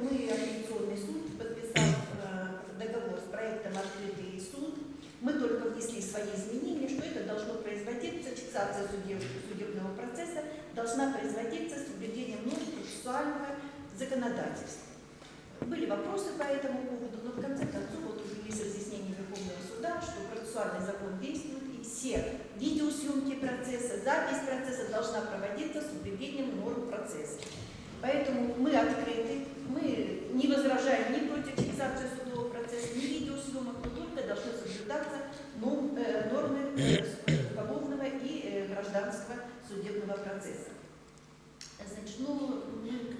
мы, апелляционный суд, подписал э, договор с проектом «Открытый суд». Мы только внесли свои изменения, что это должно производиться, фиксация судеб- судебного процесса должна производиться с соблюдением норм процессуального законодательства. Были вопросы по этому поводу, но в конце концов вот уже есть разъяснение Верховного суда, что процессуальный закон действует, и все видеосъемки процесса, запись процесса должна проводиться с соблюдением норм процесса. Поэтому мы открыты, мы не возражаем ни против фиксации судового процесса, ни видеосъемок, но только должны соблюдаться э, нормы э, уголовного и э, гражданского судебного процесса. Значит, ну,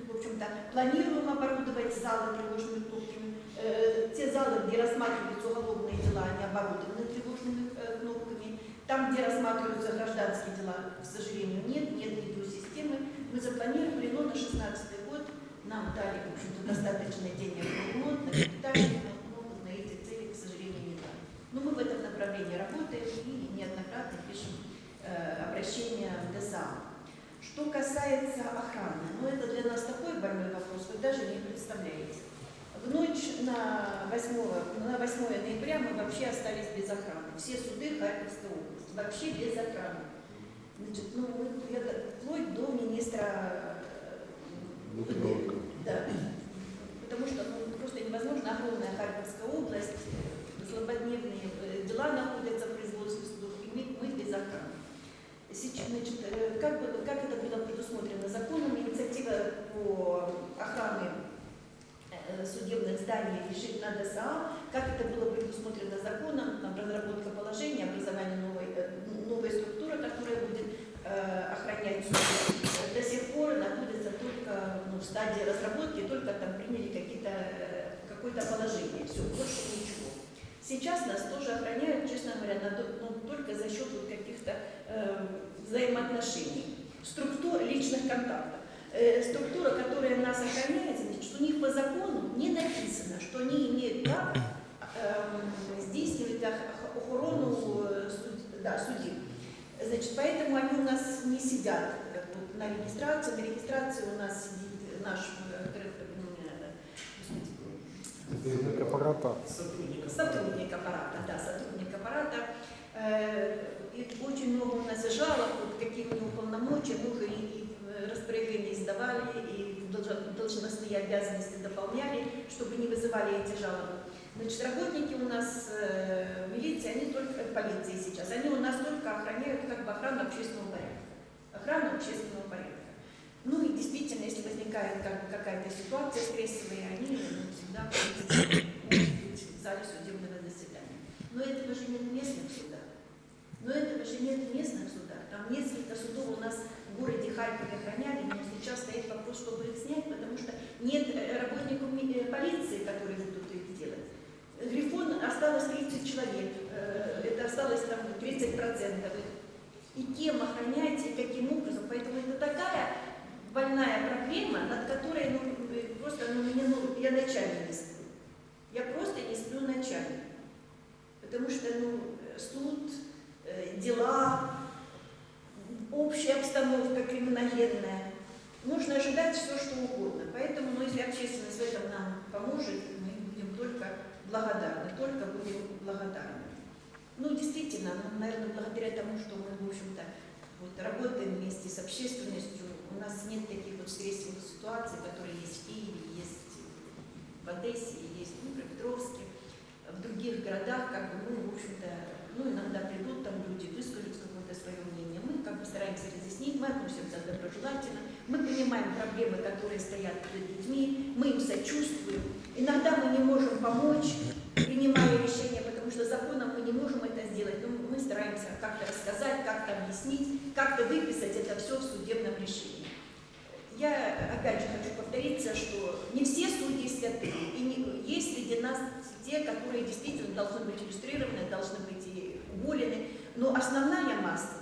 в общем-то, планируем оборудовать залы тревожными кнопками. Э, те залы, где рассматриваются уголовные дела, они оборудованы тревожными э, кнопками. Там, где рассматриваются гражданские дела, к сожалению, нет, нет видеосистемы. Мы запланировали, но на 16 год нам дали, в общем-то, достаточно денег на ремонт, на капитальный, но на эти цели, к сожалению, не дали. Но мы в этом направлении работаем и неоднократно пишем э, обращения в ДСА. Что касается охраны, ну это для нас такой больной вопрос, вы даже не представляете. В ночь на 8, на 8 ноября мы вообще остались без охраны. Все суды Харьковской области вообще без охраны. Значит, ну, это вплоть до министра Внутренних да. Какое-то положение, все, больше ничего. Сейчас нас тоже охраняют, честно говоря, на ну, только за счет вот каких-то э, взаимоотношений, структур личных контактов. Э, структура, которая нас охраняет, значит, у них по закону не написано, что они имеют право эм, здійснювати ох- охорону э, суд- да, судів. Значит, поэтому они у нас не сидят э, вот, на регистрации. На регистрации у нас сидит наш Сотрудник аппарата. Сотрудников. Сотрудник аппарата, да, сотрудник аппарата. Э, И очень много у нас и жалоб, вот какие у него полномочия, мы уже и, и э, распоряжения издавали, и должно- должностные обязанности дополняли, чтобы не вызывали эти жалобы. Значит, работники у нас э, милиции, они только, э, полиции сейчас, они у нас только охраняют как бы охрану общественного порядка. Охрану общественного порядка. Ну и действительно, если возникает как какая-то ситуация стрессовая, они ну, всегда в зале судебного заседания. Но этого же нет в местных судах. Но этого же нет в местных судах. Там несколько судов у нас в городе Харькове охраняли, но сейчас стоит вопрос, чтобы их снять, потому что нет работников э, полиции, которые будут их делать. Грифон осталось 30 человек, э, это осталось там 30 процентов. И кем охранять, и каким образом. Поэтому это такая больная проблема, над которой ну, просто ну, мне, ну, я ночами не сплю. Я просто не сплю ночами. Потому что ну, суд, э, дела, общая обстановка криминогенная. Нужно ожидать все, что угодно. Поэтому, ну, если общественность в этом нам поможет, мы будем только благодарны, только будем благодарны. Ну, действительно, ну, наверное, благодаря тому, что мы, в общем-то, вот, работаем вместе с общественностью, нас нет таких вот стрессовых ситуаций, которые есть в Киеве, есть в Одессе, есть в Днепропетровске, в других городах, как бы мы, в общем-то, ну, иногда придут там люди, выскажут какое-то свое мнение. Мы как бы стараемся разъяснить, мы относимся доброжелательно, мы понимаем проблемы, которые стоят перед людьми, мы им сочувствуем. Иногда мы не можем помочь, принимая решения, потому что законом мы не можем это сделать, но мы стараемся как-то рассказать, как-то объяснить, как-то выписать это все в судебном решении. Я опять же хочу повториться, что не все судьи святые, и не- есть среди нас те, которые действительно должны быть иллюстрированы, должны быть и уволены, но основная масса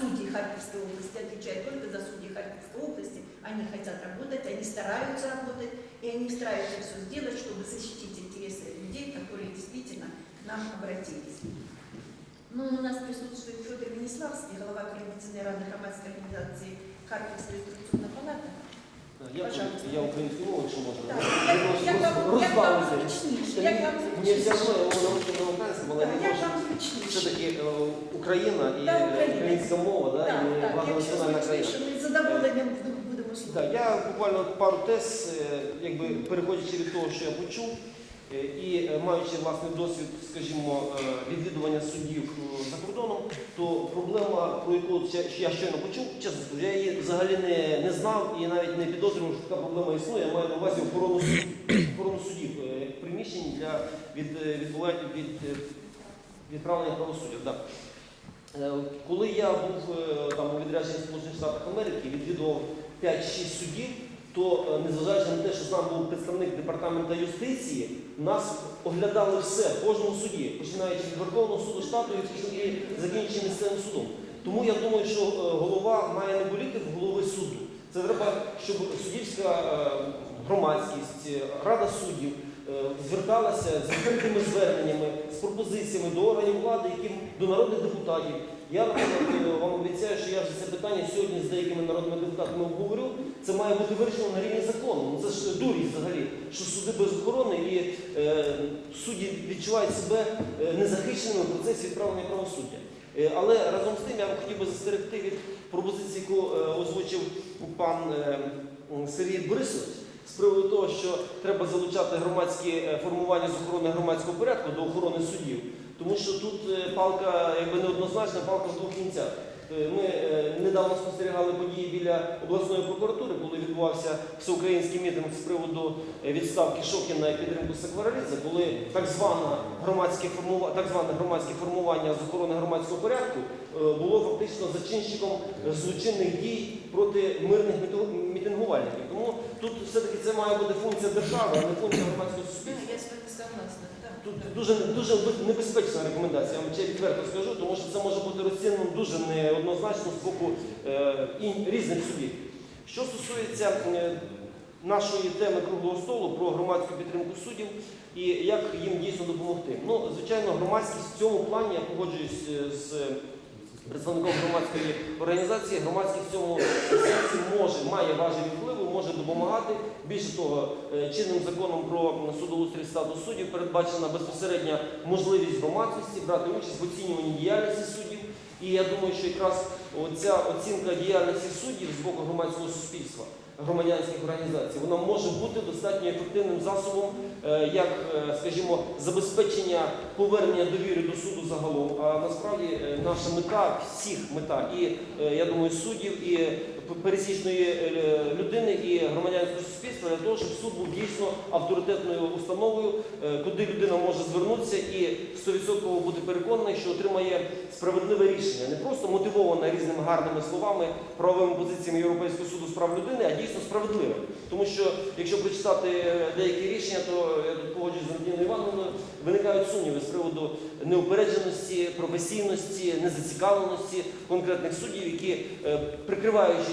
судей Харьковской области отвечает только за судьи Харьковской области, они хотят работать, они стараются работать, и они стараются все сделать, чтобы защитить интересы людей, которые действительно к нам обратились. Ну, у нас присутствует Федор Венеславский, глава Координационной рады громадской организации Харьковской инструкционной палаты. Я, я українською мовою, якщо можна. Так, як- вам- зручніше, як вам зручніше. Так, Як вам зручніше? Все-таки е, Україна і Так, е, українська мова, да, Так, і так, багатонаціональна країна. ми з задоволенням будемо Так, слухати. я буквально пару тез, е, якби переходячи від того, що я почув, і е, маючи власний досвід, скажімо, е, відвідування судів е, за кордоном, то проблема, про яку я щойно почув, чесно я її взагалі не, не знав і навіть не підозрював, що така проблема існує. Я маю на увазі охорону судів, охорону судів е, приміщень для від, е, від, е, відправлення правосуддя. Да. Е, Коли я був е, там у відрядженні Сполучених Штатів Америки, відвідував 5-6 судів, то е, незважаючи на те, що там був представник департаменту юстиції, нас оглядали все в кожному суді, починаючи від Верховного суду штату і закінчуючи місцевим судом. Тому я думаю, що е, голова має не боліти в голови суду. Це треба, щоб суддівська е, громадськість, е, рада суддів зверталася з відкритими зверненнями, з пропозиціями до органів влади, яким до народних депутатів. Я наприклад, вам обіцяю, що я вже це питання сьогодні з деякими народними депутатами обговорю. Це має бути вирішено на рівні закону. Ну це ж дурість взагалі, що суди без охорони і е, судді відчувають себе е, незахищеними в процесі відправлення правосуддя. Е, Але разом з тим я хотів би застерегти від пропозиції, яку е, озвучив пан е, Сергій Борисович, з приводу того, що треба залучати громадські е, формування з охорони громадського порядку до охорони суддів. Тому що тут е, палка якби неоднозначна, палка в двох кінцях. Е, Ми е, недавно спостерігали події біля обласної прокуратури, коли відбувався всеукраїнський мітинг з приводу е, відставки Шокіна і підтримку Секваралідзе, коли так звана громадське формування, так зване громадське формування з охорони громадського порядку було фактично зачинщиком злочинних дій проти мирних мітингувальників. Тому тут все-таки це має бути функція держави, а не функція громадського суспільства. Я з вами согласна. Тут дуже дуже небезпечна рекомендація, я вам ще відверто скажу, тому що це може бути розцінено дуже неоднозначно з боку е, різних судів. Що стосується е, нашої теми круглого столу про громадську підтримку суддів і як їм дійсно допомогти. Ну, звичайно, громадськість в цьому плані я погоджуюсь е, з представником громадської організації, громадський в цьому сенсі може, має важелі впливу, може допомагати. Більше того, е, чинним законом про судоустрій статус суддів передбачена безпосередня можливість громадськості брати участь в оцінюванні діяльності суддів. І я думаю, що якраз оця оцінка діяльності суддів з боку громадського суспільства, громадянських організацій, вона може бути достатньо ефективним засобом, е, як, е, скажімо, забезпечення повернення довіри до суду загалом. А насправді е, наша мета, всіх мета, і я думаю, суддів, і пересічної е, людини, і громадянського суспільства для того, щоб суд був дійсно авторитетною установою, е, куди людина може звернутися і 100% бути переконаний, що отримає справедливе рішення, не просто мотивоване різними гарними словами, правовими позиціями Європейського суду з прав людини, а дійсно справедливе. Тому що якщо прочитати е, деякі рішення, то я тут погоджуюсь з Антоніною Івановною, виникають сумніви з приводу неупередженості, професійності, незацікавленості конкретних суддів, які, е,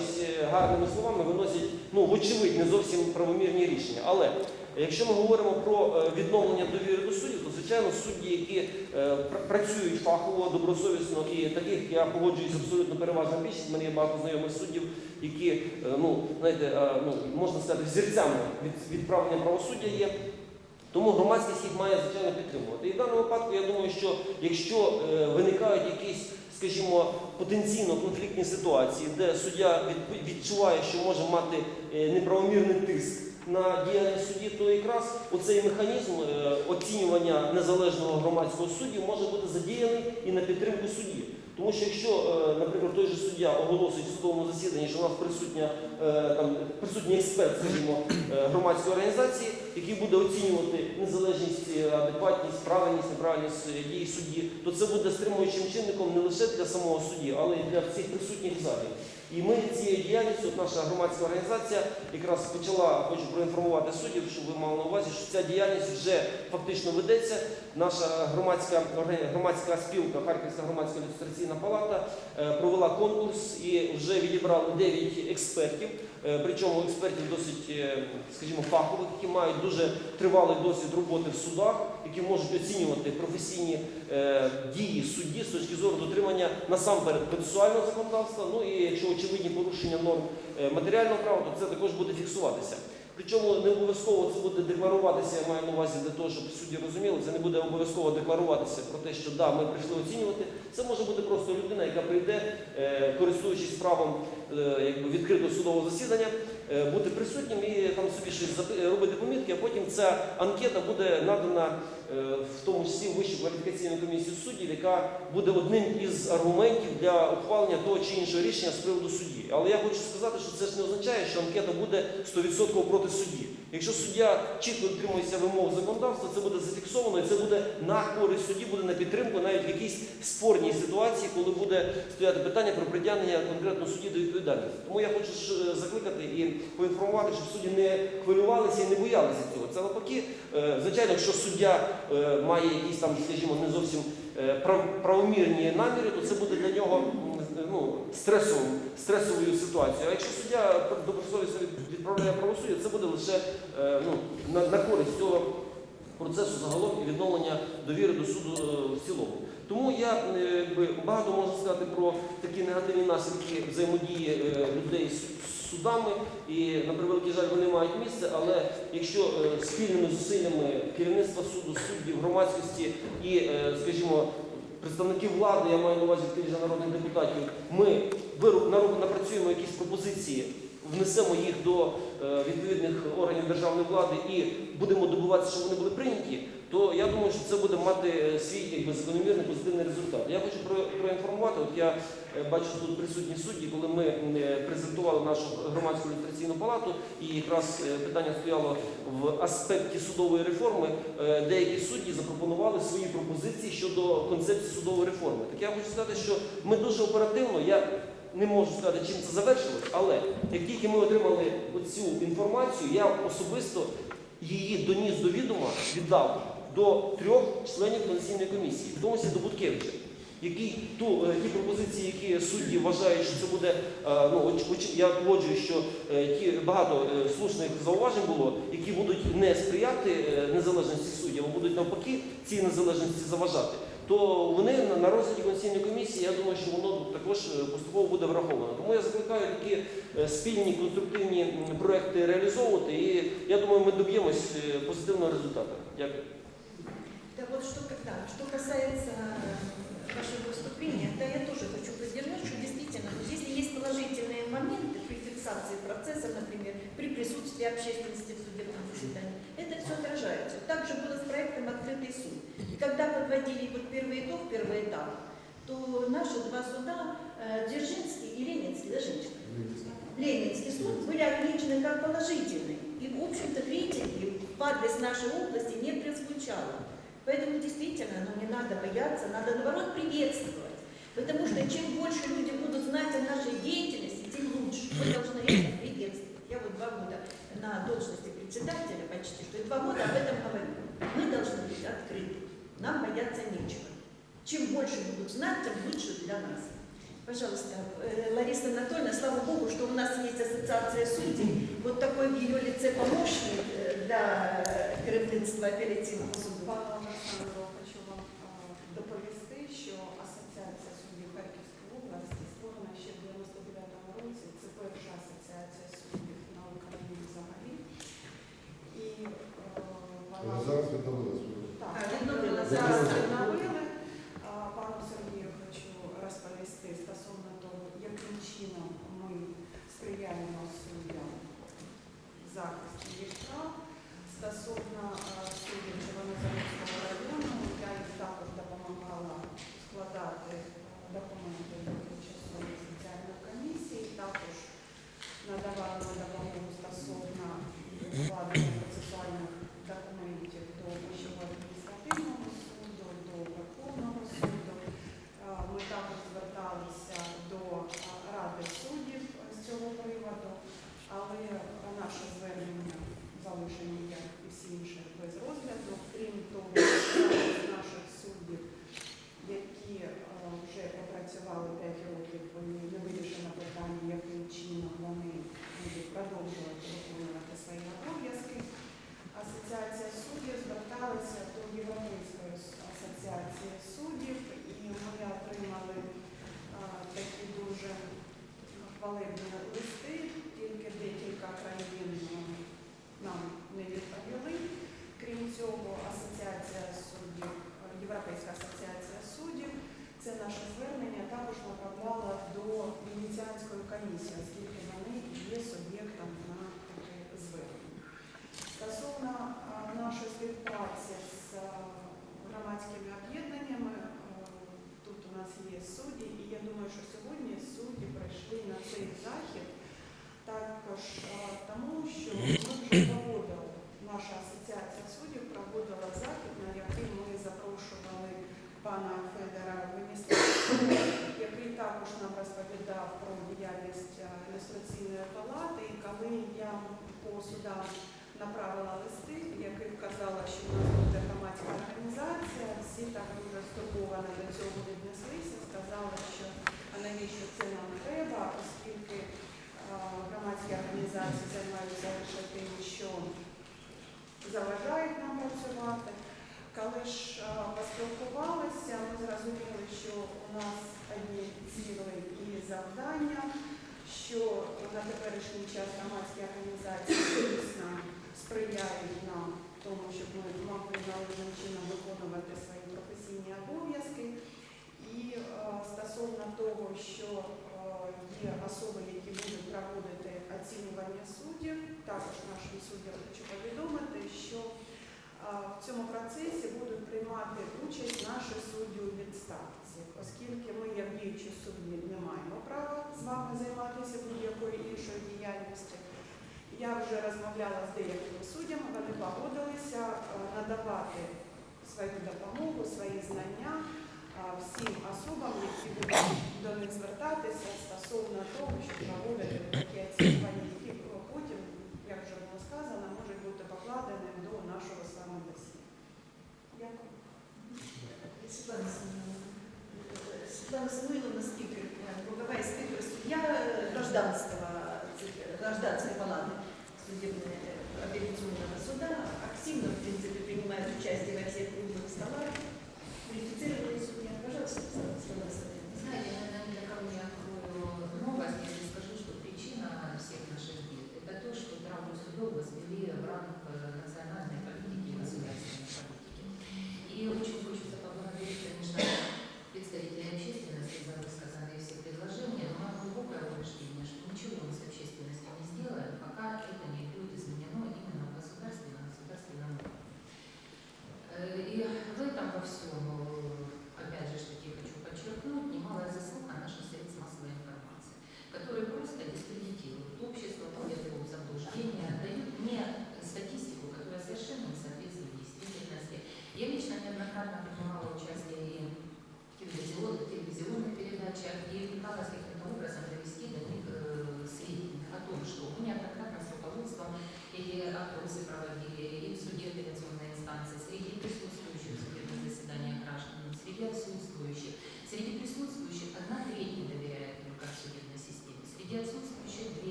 прикриваючись е, гарними словами, виносять ну, вочевидь не зовсім правомірні рішення. Але якщо ми говоримо про е, відновлення довіри до суддів, то звичайно судді, які е, працюють фахово, добросовісно і таких я погоджуюсь абсолютно переважна більшість. У мене є багато знайомих суддів, які ну знаєте, ну можна сказати, взірцями від відправлення правосуддя є. Тому громадськість їх має звичайно підтримувати. І в даному випадку я думаю, що якщо виникають якісь, скажімо, потенційно конфліктні ситуації, де суддя від- відчуває, що може мати е, неправомірний тиск на діяльність судді, то якраз оцей механізм е, оцінювання незалежного громадського судді може бути задіяний і на підтримку судді. Тому що якщо, е, наприклад, той же суддя оголосить в судовому засіданні, що у нас присутня там присутній експерт, скажімо, громадської організації, який буде оцінювати незалежність, е, адекватність, правильність, неправильність е, дій судді, то це буде стримуючим чинником не лише для самого судді, але й для всіх присутніх в залі. І ми цією діяльністю, от наша громадська організація, якраз почала, хочу проінформувати суддів, щоб ви мали на увазі, що ця діяльність вже фактично ведеться. Наша громадська громадська спілка, Харківська громадська ілюстраційна палата е, провела конкурс і вже відібрали 9 експертів. Е, Причому експертів досить, е, скажімо, фахових, які мають дуже тривалий досвід роботи в судах. Які можуть оцінювати професійні е, дії судді з точки зору дотримання насамперед процесуального законодавства. Ну і якщо очевидні порушення норм е, матеріального права, то це також буде фіксуватися. Причому не обов'язково це буде декларуватися, я маю на увазі для того, щоб судді розуміли, це не буде обов'язково декларуватися про те, що да, ми прийшли оцінювати. Це може бути просто людина, яка прийде, е, користуючись правом якби, відкритого судового засідання, бути присутнім і там собі щось робити помітки, а потім ця анкета буде надана е, в тому числі Вищу кваліфікаційну комісію суддів, яка буде одним із аргументів для ухвалення того чи іншого рішення з приводу судді. Але я хочу сказати, що це ж не означає, що анкета буде 100% проти судді. Якщо суддя чітко дотримується вимог законодавства, це буде зафіксовано і це буде на користь судді, буде на підтримку навіть в якійсь спорній ситуації, коли буде стояти питання про притягнення конкретно судді до відповідальності. Тому я хочу е, закликати і поінформувати, щоб судді не хвилювалися і не боялися цього. Це навпаки, е, звичайно, якщо суддя е, має якісь там, скажімо, не зовсім е, правомірні наміри, то це буде для нього ну, стресовим, стресовою ситуацією. А якщо суддя добросовісно від- відправляє правосуддя, це буде лише е, ну, на, на користь цього процесу загалом і відновлення довіри до суду е, в цілому. Тому я е, багато можу сказати про такі негативні наслідки взаємодії е, людей з судами, і на превеликий жаль вони мають місце, але якщо е, спільними зусиллями керівництва суду, суддів, громадськості і, е, скажімо, представників влади, я маю на увазі тих же народних депутатів, ми напрацюємо якісь пропозиції, внесемо їх до е, відповідних органів державної влади і будемо добиватися, щоб вони були прийняті, то я думаю, що це буде мати е, свій якби, закономірний позитивний результат. Я хочу про, проінформувати, от я е, бачу тут присутні судді, коли ми е, презентували нашу громадську ілюстраційну палату, і якраз питання стояло в аспекті судової реформи, деякі судді запропонували свої пропозиції щодо концепції судової реформи. Так я хочу сказати, що ми дуже оперативно, я не можу сказати, чим це завершилось, але як тільки ми отримали цю інформацію, я особисто її доніс до відома, віддав до трьох членів Конституційної комісії, в тому числі до Буткевича, який ту, е, ті пропозиції, які судді вважають, що це буде, е, ну, я погоджую, що е, ті багато слушних зауважень було, які будуть не сприяти незалежності суддів, а будуть навпаки цій незалежності заважати. То вони на- розгляді Конституційної комісії, я думаю, що воно також поступово буде враховано. Тому я закликаю такі спільні конструктивні проекти реалізовувати, і я думаю, ми доб'ємось позитивного результату. Дякую. Вот что, касается э, вашего выступления, да, я тоже хочу поддержать, что действительно, вот если есть положительные моменты при фиксации процесса, например, при присутствии общественности в судебном заседании, это все отражается. Также было с проектом «Открытый суд». И когда подводили вот первый итог, первый этап, то наши два суда, э, Дзержинский и Ленинский, да, Женечка? Ленинский суд были отмечены как положительные. И, в общем-то, критики в адрес нашей области не прозвучало. Поэтому действительно, ну, не надо бояться, надо наоборот приветствовать. Потому что чем больше люди будут знать о нашей деятельности, тем лучше. Мы должны это приветствовать. Я вот два года на должности председателя почти, что и два года об этом говорю. Мы должны быть открыты. Нам бояться нечего. Чем больше будут знать, тем лучше для нас. Пожалуйста, э, Лариса Анатольевна, слава Богу, что у нас есть ассоциация судей. Вот такой в ее лице помощник э, для керівництва апеляційного суду. Пане хочу вам е, доповісти, що Асоціація суддів Харківської області створена ще в 99-му році. Це перша асоціація суддів на Україні взагалі. І е, вона Зараз відновили так, відновила. зараз відновили. Пану Сергію хочу розповісти стосовно того, яким чином ми сприяємо суддям в захисті їх прав. Стосовно е, суддів також нам розповідав про діяльність е, ілюстраційної палати, і коли я по судам направила листи, в яких казала, що у нас буде громадська організація, всі так дуже стурбовано до цього віднеслися, сказали, що а навіщо це нам треба, оскільки е, громадські організації займаються лише тим, що заважають нам працювати. Коли ж е, поспілкувалися, ми зрозуміли, що у нас одні ціли і завдання, що на теперішній час громадські організації дійсно сприяють нам тому, щоб ми могли належним чином виконувати свої професійні обов'язки. І е, стосовно того, що е, є особи, які будуть проводити оцінювання суддів, також нашим суддям хочу повідомити, що е, в цьому процесі будуть приймати участь наші судді у відставці власник, оскільки ми, як діючі судді, не маємо права з вами займатися будь-якою іншою діяльністю. Я вже розмовляла з деякими суддями, вони погодилися е, надавати свою допомогу, свої знання е, всім особам, які будуть до них звертатися стосовно того, щоб проводити такі оцінювання, які потім, як вже було сказано, можуть бути покладені до нашого саме Дякую. Тобто санкционировано е, е, на спикер, круговая спикер, судья гражданского, гражданской палаты судебного апелляционного суда активно, в принципе, принимает участие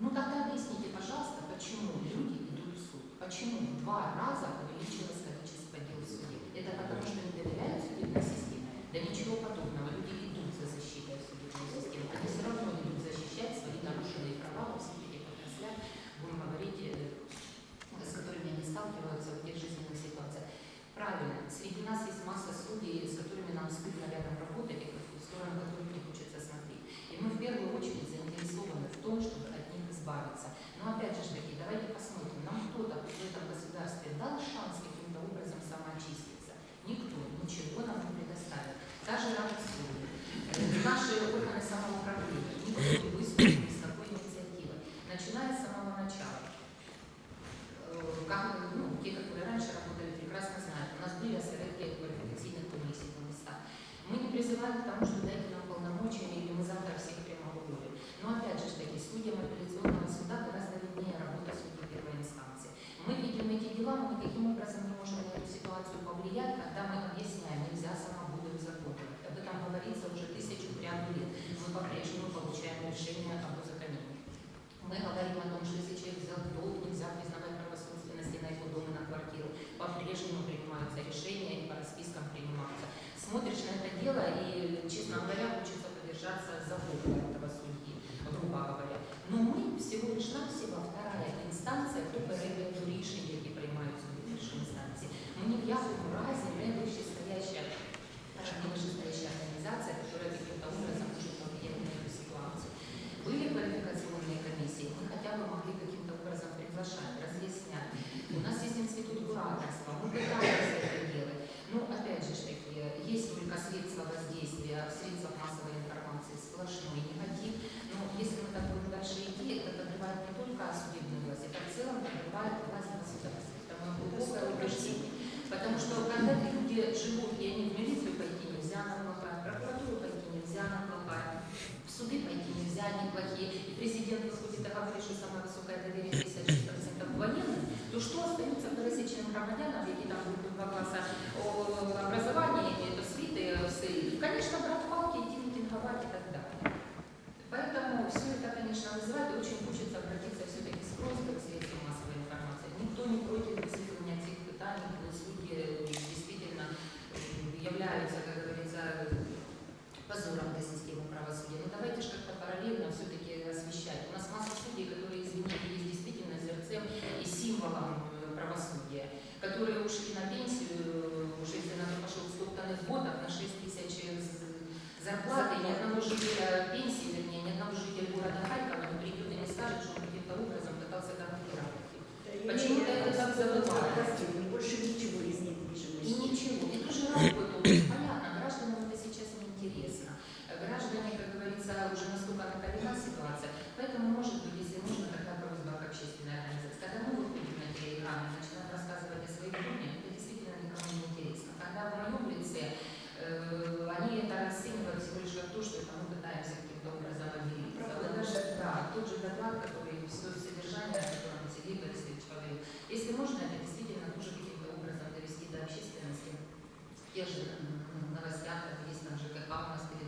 Ну тогда объясните, пожалуйста, почему люди идут в суд? Почему в два раза увеличилось количество дел в суде? Это потому, что не доверяют судебной системе? Да ничего Можно это действительно тоже каким-то образом довести до общественности. Те же на Росянках есть там ЖКХ монастырь,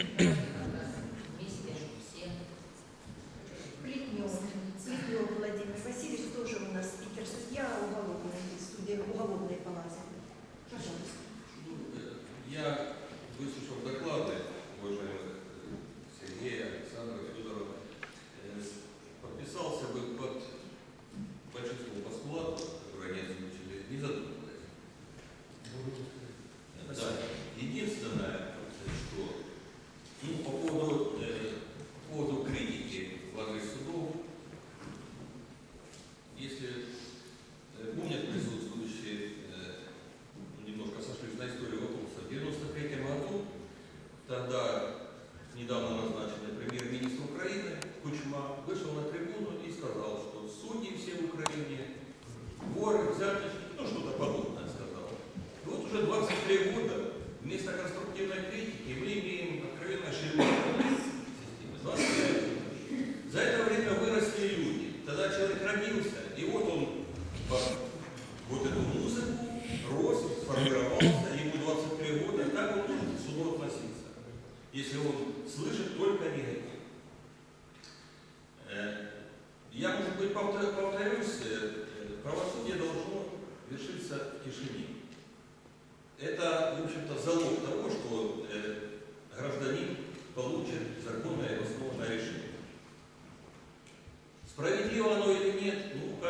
Yeah.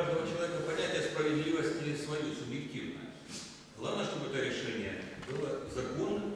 каждого человека понятие справедливости свое, субъективное. Главное, чтобы это решение было законным,